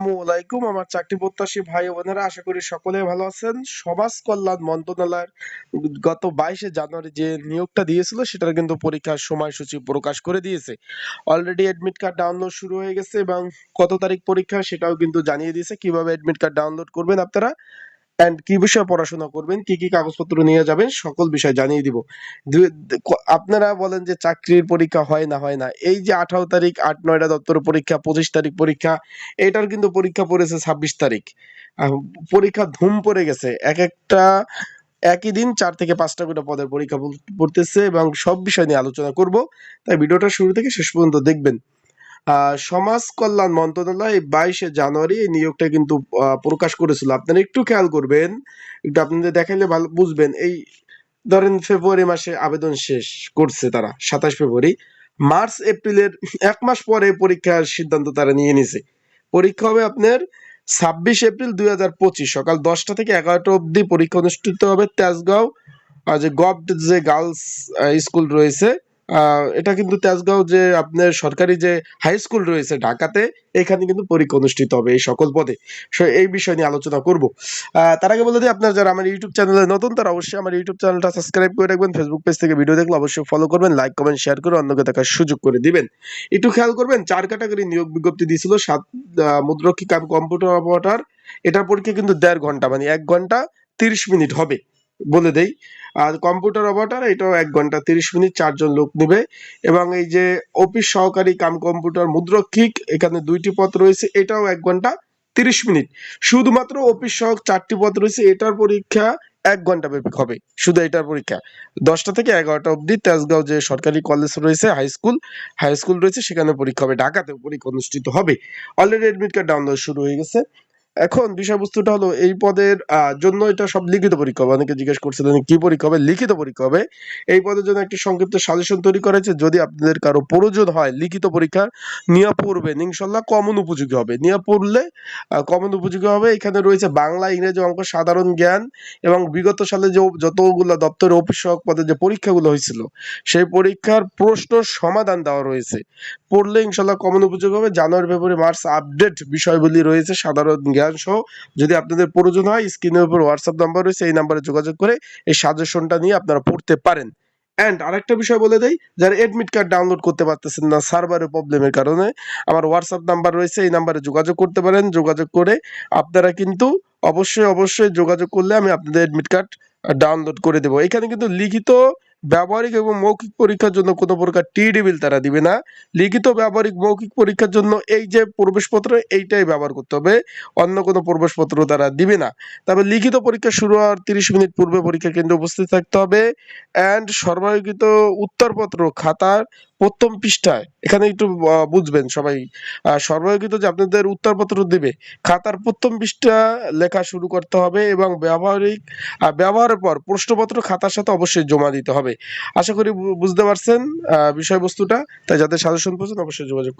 আসসালামাইকুম আমার চাকরি প্রত্যাশী ভাই বোনেরা, আশা করি সকলে ভালো আছেন। সমাজ কল্যাণ মন্ত্রণালয়ের গত বাইশে জানুয়ারি যে নিয়োগটা দিয়েছিল, সেটার কিন্তু পরীক্ষার সময়সূচি প্রকাশ করে দিয়েছে। অলরেডি অ্যাডমিট কার্ড ডাউনলোড শুরু হয়ে গেছে এবং কত তারিখ পরীক্ষা সেটাও কিন্তু জানিয়ে দিয়েছে। কীভাবে অ্যাডমিট কার্ড ডাউনলোড করবেন আপনারা? এন্ড কি বিষয়ে পড়াশোনা করবেন? কি কি কাগজপত্র নিয়ে যাবেন? সকল বিষয় জানিয়ে দিব। আপনারা বলেন যে চাকরির পরীক্ষা হয় না হয় না। এই যে আঠারো তারিখ, আট, নয়টা দপ্তর পরীক্ষা, পঁচিশ তারিখ পরীক্ষা, এটার কিন্তু পরীক্ষা পড়েছে ছাব্বিশ তারিখ। পরীক্ষা ধুম পড়ে গেছে। এক একটা, একই দিন চার থেকে পাঁচটা করে পদের পরীক্ষা পড়তেছে এবং সব বিষয় নিয়ে আলোচনা করব। তাই ভিডিওটা শুরু থেকে শেষ পর্যন্ত দেখবেন। সমাজ কল্যাণ মন্ত্রণালয় বাইশে জানুয়ারি এই নিয়োগটা কিন্তু প্রকাশ করেছিল। আপনারা একটু খেয়াল করবেন, একটু আপনাদের দেখাইলে ভালো বুঝবেন। এই ধরেন ফেব্রুয়ারি মাসে আবেদন শেষ করছে তারা, সাতাশ ফেব্রুয়ারি। মার্চ, এপ্রিলের এক মাস পরে পরীক্ষার সিদ্ধান্ত তারা নিয়ে নিছে। পরীক্ষা হবে আপনার ছাব্বিশ এপ্রিল দুই হাজার পঁচিশ, সকাল দশটা থেকে এগারোটা অবধি পরীক্ষা অনুষ্ঠিত হবে তেজগাঁও। যে গভ যে গার্লস স্কুল রয়েছে এটা কিন্তু তেজগাঁও যে আপনার সরকারি যে হাই স্কুল রয়েছে ঢাকাতে, এখানে কিন্তু পরীক্ষা অনুষ্ঠিত হবে এই সকল পদে। সো এই বিষয় নিয়ে আলোচনা করব। তার আগে বলে দিই, আপনার যারা আমার ইউটিউব চ্যানেলে নতুন, তারা অবশ্যই আমার ইউটিউব চ্যানেলটা সাবস্ক্রাইব করে রাখবেন। ফেসবুক পেজ থেকে ভিডিও দেখলে অবশ্যই ফলো করবেন লাইক কমেন্ট শেয়ার করে অন্যকে দেখার সুযোগ করে দিবেন। একটু খেয়াল করবেন, চার ক্যাটাগরি নিয়োগ বিজ্ঞপ্তি দিয়েছিল, সাত মুদ্রক্ষী কাম কম্পিউটার অপারেটর এটার পরীক্ষা কিন্তু দেড় ঘণ্টা মানে এক ঘণ্টা তিরিশ মিনিট হবে। বলে দেই। আর কম্পিউটার অপারেটর এটাও এক ঘণ্টা তিরিশ মিনিট চারজন লোক নেবে। এবং এই যে অফিস সহকারী কাম কম্পিউটার মুদ্রক্ষিক এখানে দুইটি পথ রয়েছে, এটাও এক ঘণ্টা তিরিশ মিনিট। শুধুমাত্র অফিস সহ চারটি পদ রয়েছে, এটার পরীক্ষা এক ঘণ্টা ব্যাপী হবে। শুধু এটার পরীক্ষা। দশটা থেকে এগারোটা অবধি তেজগাঁও যে সরকারি কলেজ রয়েছে হাই স্কুল হাই স্কুল রয়েছে, সেখানে পরীক্ষা হবে। ঢাকাতে পরীক্ষা অনুষ্ঠিত হবে। অলরেডি এডমিট কার্ড ডাউনলোড শুরু হয়ে গেছে। এখন বিষয়বস্তুটা হলো এই পদের জন্য এটা সব লিখিত পরীক্ষা হবে। অনেকে জিজ্ঞেস করছিলেন কি পরীক্ষা হবে? লিখিত পরীক্ষা হবে। এই পদের জন্য একটি সংক্ষিপ্ত সাজেশন তৈরি করা হয়েছে। যদি আপনাদের কারও প্রয়োজন হয় লিখিত পরীক্ষা, নিয়ে পড়বেন। ইনশাল্লাহ কমন উপযোগী হবে। নিয়ে পড়লে কমন উপযোগী হবে। এখানে রয়েছে বাংলা, ইংরেজি অঙ্ক, সাধারণ জ্ঞান এবং বিগত সালে যে যতগুলো দপ্তরে অফিস সহক পদে যে পরীক্ষাগুলো হয়েছিল, সেই পরীক্ষার প্রশ্ন সমাধান দেওয়া রয়েছে। পড়লে ইনশাল্লাহ কমন উপযোগী হবে। জানুয়ারি, ফেব্রুয়ারি, মার্চ, আপডেট বিষয়গুলি রয়েছে। সাধারণ জ্ঞান সহ যদি আপনাদের প্রয়োজন হয়, স্ক্রিনের উপর হোয়াটসঅ্যাপ নাম্বার রয়েছে, এই নাম্বারে যোগাযোগ করে এই সাজেশনটা নিয়ে আপনারা পড়তে পারেন। অ্যান্ড আরেকটা বিষয় বলে দেই, যারা এডমিট কার্ড ডাউনলোড করতে পারতেছেন না সার্ভারের প্রবলেমের কারণে, আমার হোয়াটসঅ্যাপ নাম্বার রয়েছে, এই নাম্বারে যোগাযোগ করতে পারেন। যোগাযোগ করে আপনারা কিন্তু অবশ্যই অবশ্যই যোগাযোগ করলে আমি আপনাদের এডমিট কার্ড ডাউনলোড করে দেবো। এখানে কিন্তু লিখিত ব্যবহারিক এবং মৌখিক পরীক্ষার জন্য কোনো প্রকার টি বিল তারা দিবে না। লিখিত ব্যবহারিক মৌখিক পরীক্ষার জন্য এই যে প্রবেশপত্র এইটাই ব্যবহার করতে হবে। অন্য কোনো প্রবেশপত্র তারা দিবে না। তবে লিখিত পরীক্ষা শুরু হওয়ার তিরিশ মিনিট পূর্বে পরীক্ষা কেন্দ্রে উপস্থিত থাকতে হবে অ্যান্ড সরবরাহিত উত্তরপত্র খাতার প্রথম পৃষ্ঠায় এখানে একটু বুঝবেন সবাই। আহ, সরবরাহিত যে আপনাদের উত্তরপত্র দেবে খাতার প্রথম পৃষ্ঠা লেখা শুরু করতে হবে এবং ব্যবহারিক ব্যবহারের পর প্রশ্নপত্র খাতার সাথে অবশ্যই জমা দিতে হবে। আশা করি বুঝতে পারছেন বিষয়বস্তুটা তাই যাদের সাজেশন পছন্দ অবশ্যই যোগাযোগ।